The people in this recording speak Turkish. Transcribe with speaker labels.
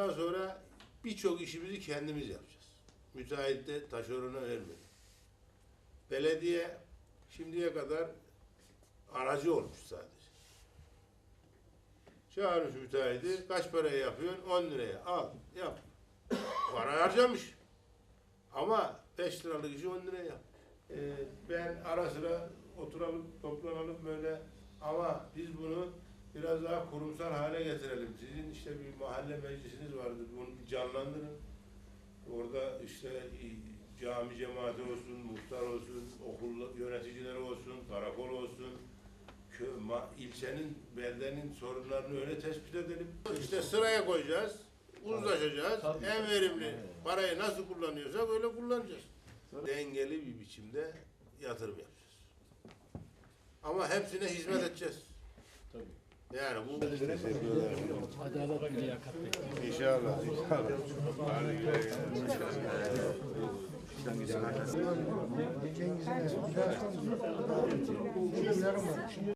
Speaker 1: Bundan sonra birçok işimizi kendimiz yapacağız. Müteahhit de taşerona vermiyor. Belediye şimdiye kadar aracı olmuş sadece. Çağırmış müteahhidi, kaç paraya yapıyorsun? 10 liraya. Al, yap. Para harcamış. Ama 5 liralık işi 10 liraya yap. Ee, ben ara sıra oturalım, toplanalım böyle ama biz bunu biraz daha kurumsal hale getirelim. Sizin işte bir mahalle meclisiniz vardı, bunu canlandırın. Orada işte cami cemaati olsun, muhtar olsun, okul yöneticileri olsun, karakol olsun, kö, ma, ilçenin, beldenin sorunlarını öyle tespit edelim. İşte sıraya koyacağız, uzlaşacağız. En verimli parayı nasıl kullanıyorsak öyle kullanacağız. Dengeli bir biçimde yatırım yapacağız. Ama hepsine hizmet edeceğiz. Yani bu
Speaker 2: Adalet liyakat bekliyoruz.
Speaker 1: inşallah. Hadi güle güle.
Speaker 3: Cengiz'in